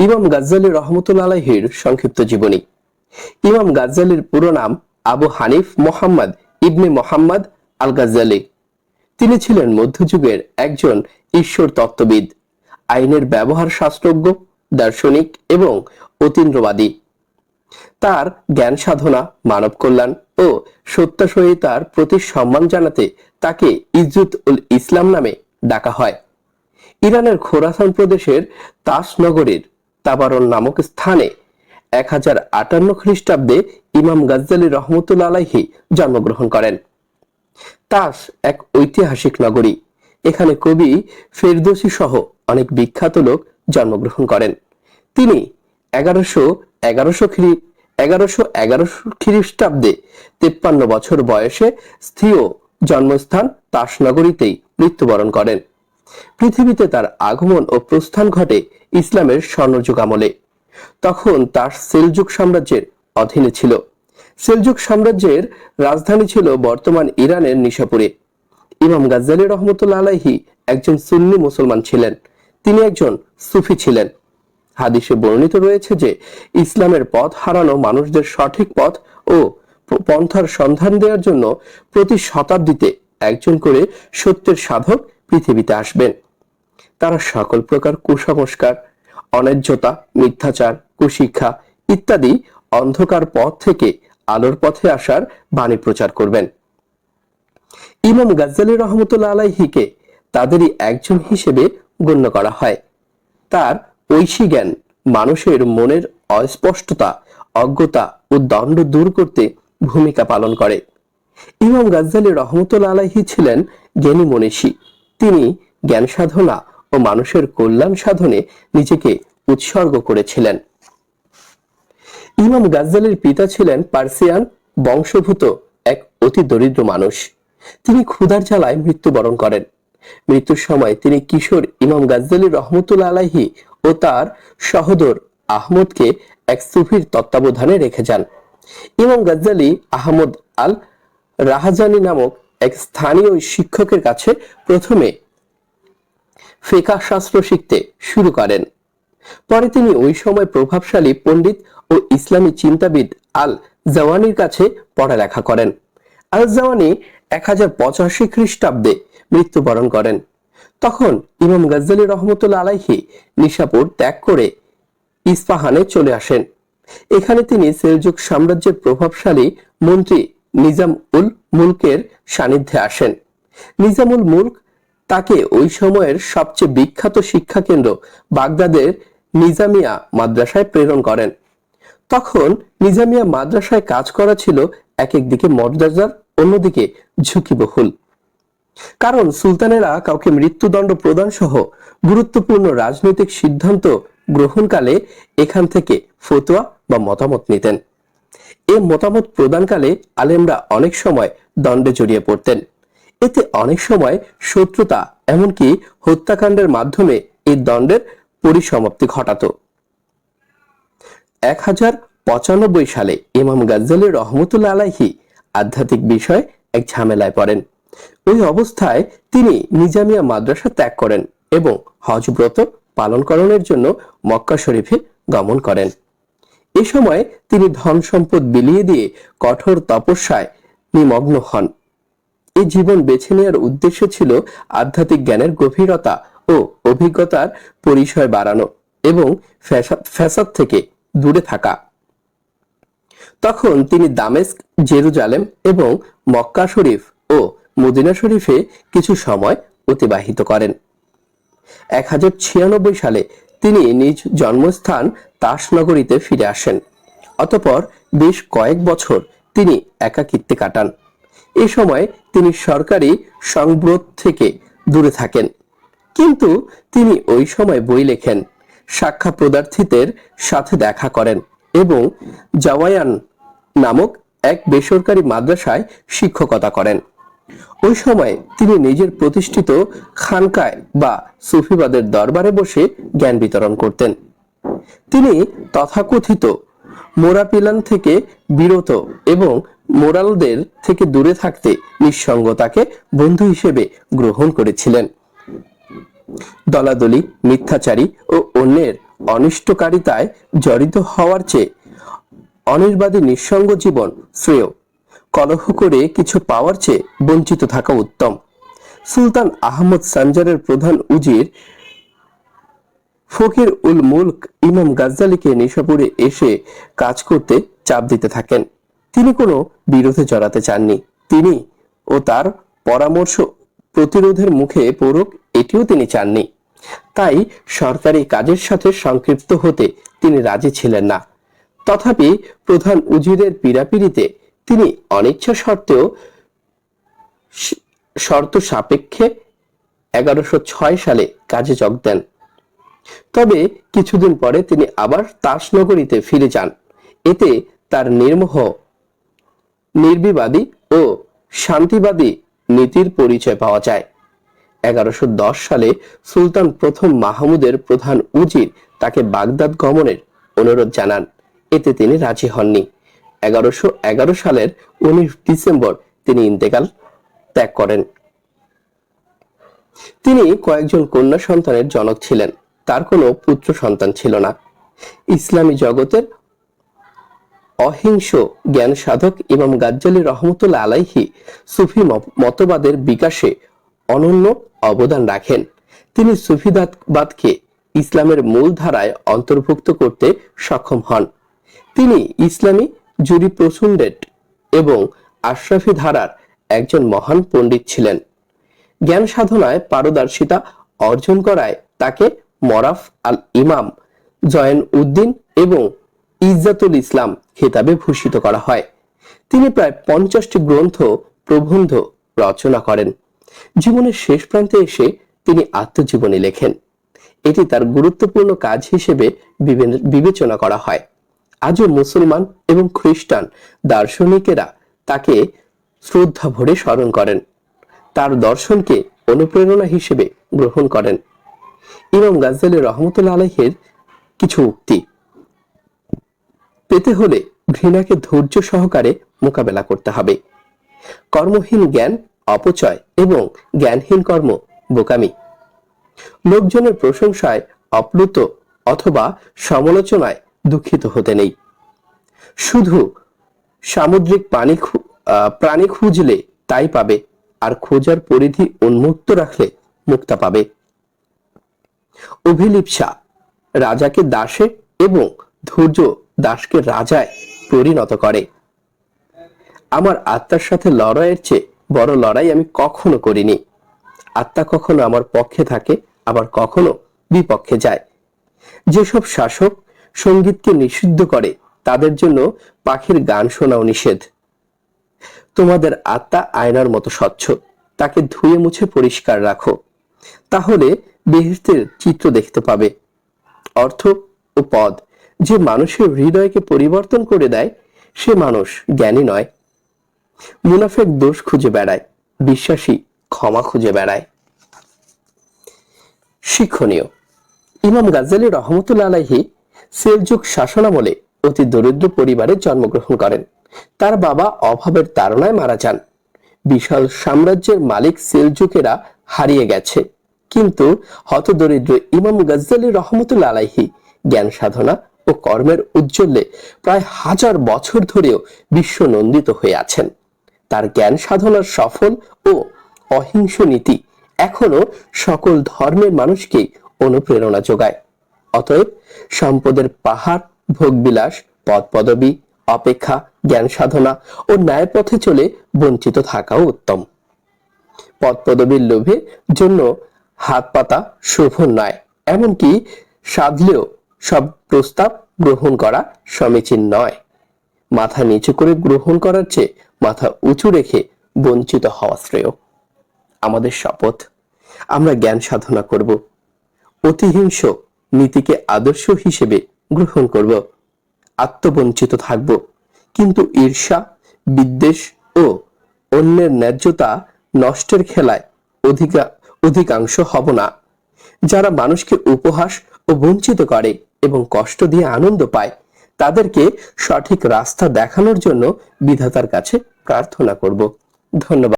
ইমাম গাজ্জালি রহমতুল্লাহ আলাইহির সংক্ষিপ্ত জীবনী। ইমাম গাজ্জালির পুরো নাম আবু হানিফ মোহাম্মদ ইবনে মোহাম্মদ আল গাজ্জালি তিনি ছিলেন মধ্যযুগের একজন ঈশ্বর তত্ত্ববিদ, আইনের ব্যবহার শাস্ত্রজ্ঞ, দার্শনিক এবং অতীন্দ্রবাদী। তার জ্ঞান সাধনা, মানব কল্যাণ ও সত্যাসহিতার প্রতি সম্মান জানাতে তাকে ইজ্জুত উল ইসলাম নামে ডাকা হয়। ইরানের খোরাসান প্রদেশের তাস নগরীর তাবারন নামক স্থানে এক হাজার আটান্ন খ্রিস্টাব্দে ইমাম গাজ্জালি রহমতুল্লা আলাইহি জন্মগ্রহণ করেন। তাস এক ঐতিহাসিক নগরী। এখানে কবি ফেরদোসি সহ অনেক বিখ্যাত লোক জন্মগ্রহণ করেন। তিনি এগারোশো এগারোশো খ্রি, এগারোশো এগারোশো খ্রিস্টাব্দে তেপ্পান্ন বছর বয়সে স্থির জন্মস্থান তাসনগরীতেই মৃত্যুবরণ করেন। পৃথিবীতে তার আগমন ও প্রস্থান ঘটে ইসলামের স্বর্ণযুগ আমলে। তখন তার সেলযুগ সাম্রাজ্যের অধীনে ছিল। সেলযুগ সাম্রাজ্যের রাজধানী ছিল বর্তমান ইরানের নিশাপুরে। ইমাম গাজ্জালি রহমতুল্লাহ আলাইহি একজন সুন্নি মুসলমান ছিলেন। তিনি একজন সুফি ছিলেন। হাদিসে বর্ণিত রয়েছে যে, ইসলামের পথ হারানো মানুষদের সঠিক পথ ও পন্থার সন্ধান দেওয়ার জন্য প্রতি শতাব্দীতে একজন করে সত্যের সাধক পৃথিবীতে আসবেন। তারা সকল প্রকার কুসংস্কার, অন্যায্যতা, মিথ্যাচার, কুশিক্ষা ইত্যাদি অন্ধকার পথ থেকে আলোর পথে আসার বাণী প্রচার করবেন। ইমাম গাজ্জালি রহমতুল্লাহ আলাইহিকে তাদেরই একজন হিসেবে গণ্য করা হয়। তার ঐশী জ্ঞান মানুষের মনের অস্পষ্টতা, অজ্ঞতা ও দণ্ড দূর করতে ভূমিকা পালন করে। ইমাম গাজ্জালি রহমতুল্লাহ আলাইহি ছিলেন জ্ঞানী মনীষী। তিনি জ্ঞান সাধনা ও মানুষের কল্যাণ সাধনে নিজেকে উৎসর্গ করেছিলেন। ইমাম গাজ্জালির পিতা ছিলেন পার্সিয়ান বংশভূত এক অতি দরিদ্র মানুষ। তিনি ক্ষুধার জ্বালায় মৃত্যুবরণ করেন। মৃত্যুর সময় তিনি কিশোর ইমাম গাজ্জালি রহমতুল্লা আলাহি ও তার সহদর আহমদকে এক সুফির তত্ত্বাবধানে রেখে যান। ইমাম গাজ্জালি আহমদ আল রাহাজানি নামক এক স্থানীয় শিক্ষকের কাছে প্রথমে ফেকা শাস্ত্র শিখতে শুরু করেন। পরে তিনি ওই সময় প্রভাবশালী পণ্ডিত ও ইসলামী চিন্তাবিদ আল জাওয়ানির কাছে পড়ালেখা করেন। আল জাওয়ানি এক হাজার পঁচাশি খ্রিস্টাব্দে মৃত্যুবরণ করেন। তখন ইমাম গাজ্জালি রহমতুল্লা আলাইহি নিশাপুর ত্যাগ করে ইস্পাহানে চলে আসেন। এখানে তিনি সেলজুক সাম্রাজ্যের প্রভাবশালী মন্ত্রী নিজাম উল মুলকের সান্নিধ্যে আসেন। নিজামুল মুলক তাকে ওই সময়ের সবচেয়ে বিখ্যাত শিক্ষা কেন্দ্র বাগদাদের নিজামিয়া মাদ্রাসায় প্রেরণ করেন। তখন নিজামিয়া মাদ্রাসায় কাজ করা ছিল এক একদিকে মর্যাদার, অন্যদিকে ঝুঁকিবহুল। কারণ সুলতানেরা কাউকে মৃত্যুদণ্ড প্রদান সহ গুরুত্বপূর্ণ রাজনৈতিক সিদ্ধান্ত গ্রহণকালে এখান থেকে ফতোয়া বা মতামত নিতেন। এ মতামত প্রদানকালে আলেমরা অনেক সময় দণ্ডে জড়িয়ে পড়তেন। এতে অনেক সময় শত্রুতা এমনকি হত্যাকাণ্ডের মাধ্যমে এই দণ্ডের পরিসমাপ্তি ঘটাতো। এক সালে ইমাম গাজ্জালি রহমতুল্লা আলাইহি আধ্যাত্মিক বিষয়ে এক ঝামেলায় পড়েন। ওই অবস্থায় তিনি নিজামিয়া মাদ্রাসা ত্যাগ করেন এবং হজব্রত পালন করণের জন্য মক্কা শরীফে গমন করেন। এ সময় তিনি ধন সম্পদ বিলিয়ে দিয়ে কঠোর তপস্যায় নিমগ্ন হন। এই জীবন বেছে নেওয়ার উদ্দেশ্য ছিল আধ্যাত্মিক জ্ঞানের গভীরতা ও অভিজ্ঞতার পরিসয় বাড়ানো এবং ফ্যাসাদ থেকে দূরে থাকা। তখন তিনি দামেস্ক, জেরুজালেম এবং মক্কা শরীফ ও মদিনা শরীফে কিছু সময় অতিবাহিত করেন। এক হাজার ছিয়ানব্বই সালে তিনি নিজ জন্মস্থান তাসনগরীতে ফিরে আসেন। অতপর বেশ কয়েক বছর তিনি একাকিত্বে কাটান। এ সময় তিনি সরকারি সংব্রত থেকে দূরে থাকেন। কিন্তু তিনি ওই সময় বই লেখেন সাক্ষা পদার্থিতের সাথে দেখা করেন এবং জাওয়ায়ান নামক এক বেসরকারি মাদ্রাসায় শিক্ষকতা করেন। ওই সময় তিনি নিজের প্রতিষ্ঠিত খানকায় বা সুফিবাদের দরবারে বসে জ্ঞান বিতরণ করতেন। তিনি তথাকথিত মোরাপিলান থেকে বিরত এবং মোরালদের থেকে দূরে থাকতে নিঃসঙ্গতাকে বন্ধু হিসেবে গ্রহণ করেছিলেন। দলাদলি, মিথ্যাচারী ও অন্যের অনিষ্টকারিতায় জড়িত হওয়ার চেয়ে অনির্বাদী নিঃসঙ্গ জীবন শ্রেয়। কলহ করে কিছু পাওয়ার চেয়ে বঞ্চিত থাকা উত্তম। সুলতান আহমদ সানজারের প্রধান উজির ফকির উল মুলক ইমাম গাজ্জালিকে নিশাপুরে এসে কাজ করতে চাপ দিতে থাকেন। তিনি কোনো বিরোধে জড়াতে চাননি। তিনি ও তার পরামর্শ প্রতিরোধের মুখে পড়ুক, এটিও তিনি চাননি। তাই সরকারি কাজের সাথে সংক্ষিপ্ত হতে তিনি রাজি ছিলেন না। তথাপি প্রধান উজিরের পীড়াপিড়িতে তিনি অনিচ্ছা সত্ত্বেও শর্ত সাপেক্ষে এগারোশো ছয় সালে কাজে যোগ দেন। তবে কিছুদিন পরে তিনি আবার তাসনগরীতে ফিরে যান। এতে তার নির্মোহ নির্বিবাদী ও শান্তিবাদী নীতির পরিচয় পাওয়া যায়। এগারোশো সালে সুলতান প্রথম মাহমুদের প্রধান উজির তাকে বাগদাদ গমনের অনুরোধ জানান। এতে তিনি রাজি হননি। এগারোশো এগারো সালের উনিশ ডিসেম্বর তিনি ইন্তেকাল ত্যাগ করেন। তিনি কয়েকজন কন্যা সন্তানের জনক ছিলেন, তার কোনো পুত্র সন্তান ছিল না। ইসলামী জগতের অহিংস জ্ঞান সাধক ইমাম গাজ্জালি রহমতুল্লাহ আলাইহি সুফি মতবাদের বিকাশে অনন্য অবদান রাখেন। তিনি সুফিবাদকে ইসলামের মূল ধারায় অন্তর্ভুক্ত করতে সক্ষম হন। তিনি ইসলামী জুরি প্রসুন্ডেট এবং আশরাফি ধারার একজন মহান পণ্ডিত ছিলেন। জ্ঞান সাধনায় পারদর্শিতা অর্জন করায় তাকে মরাফ আল ইমাম জয়েন উদ্দিন এবং ইজ্জাতুল ইসলাম খেতাবে ভূষিত করা হয়। তিনি প্রায় পঞ্চাশটি গ্রন্থ, প্রবন্ধ রচনা করেন। জীবনের শেষ প্রান্তে এসে তিনি আত্মজীবনী লেখেন। এটি তার গুরুত্বপূর্ণ কাজ হিসেবে বিবেচনা করা হয়। আজও মুসলমান এবং খ্রিস্টান দার্শনিকেরা তাকে শ্রদ্ধা ভরে স্মরণ করেন। তার দর্শনকে অনুপ্রেরণা হিসেবে গ্রহণ করেন। ইমাম গাজ্জালি রহমতুল্লাহ আলহের কিছু উক্তি। পেতে হলে ঘৃণাকে ধৈর্য সহকারে মোকাবেলা করতে হবে। কর্মহীন জ্ঞান, অপচয় এবং জ্ঞানহীন কর্ম, বোকামি। লোকজনের প্রশংসায় অপ্লুত অথবা সমালোচনায় দুঃখিত হতে নেই। শুধু সামুদ্রিক পানি প্রাণী খুঁজলে তাই পাবে, আর খোঁজার পরিধি উন্মুক্ত রাখলে মুক্তা পাবে। অভিলিপ্সা, রাজাকে দাসে এবং ধৈর্য দাসকে রাজায় পরিণত করে। আমার আত্মার সাথে লড়াইয়ের চেয়ে বড় লড়াই আমি কখনো করিনি। আত্মা কখনো আমার পক্ষে থাকে, আবার কখনো বিপক্ষে যায়। যেসব শাসক সঙ্গীতকে নিষিদ্ধ করে, তাদের জন্য পাখির গান শোনাও নিষেধ। তোমাদের আত্মা আয়নার মতো স্বচ্ছ, তাকে ধুয়ে মুছে পরিষ্কার রাখো। তাহলে বেহেস্তের চিত্র দেখতে পাবে। অর্থ ও পদ। যে মানুষের হৃদয়কে পরিবর্তন করে দেয়, সে মানুষ জ্ঞানী নয়। মুনাফেক দোষ খুঁজে বেড়ায়, বিশ্বাসী ক্ষমা খুঁজে বেড়ায়। শিক্ষণীয়, ইমাম গাজ্জালি রহমতুল্লাহ আলাইহি সেলজুক শাসনামলে অতি দরিদ্র পরিবারে জন্মগ্রহণ করেন। তার বাবা অভাবের তাড়নায় মারা যান। বিশাল সাম্রাজ্যের মালিক সেলজুকেরা হারিয়ে গেছে। কিন্তু হতদরিদ্র ইমাম গাজ্জালি রহমতুল্লাহ আলাইহি জ্ঞান সাধনা ও কর্মের উজ্জ্বলে প্রায় হাজার বছর ধরেও বিশ্ব নন্দিত হয়ে আছেন। তার জ্ঞান সাধনার সফল ও অহিংস নীতি এখনও সকল ধর্মের মানুষকে অনুপ্রেরণা যোগায়। অতএব সম্পদের পাহাড়, ভোগবিলাস পদ পদবী অপেক্ষা, জ্ঞান সাধনা ও ন্যায় পথে চলে বঞ্চিত থাকাও উত্তম। পদ পদবীর লোভে জন্য হাত পাতা শুভ নয়, এমনকি সাধলেও সব প্রস্তাব গ্রহণ করা সমীচীন নয়। মাথা নিচু করে গ্রহণ করার চেয়ে মাথা উঁচু রেখে বঞ্চিত হওয়া শ্রেয়। আমাদের শপথ। আমরা জ্ঞান সাধনা করব। অতিহিংস নীতিকে আদর্শ হিসেবে গ্রহণ করব। আত্মবঞ্চিত থাকব। কিন্তু ঈর্ষা, বিদ্বেষ ও অন্যের ন্যায্যতা নষ্টের খেলায় অধিকা, অধিকাংশ হব না। যারা মানুষকে উপহাস ও বঞ্চিত করে এবং কষ্ট দিয়ে আনন্দ পায়, তাদেরকে সঠিক রাস্তা দেখানোর জন্য বিধাতার কাছে প্রার্থনা করব। ধন্যবাদ।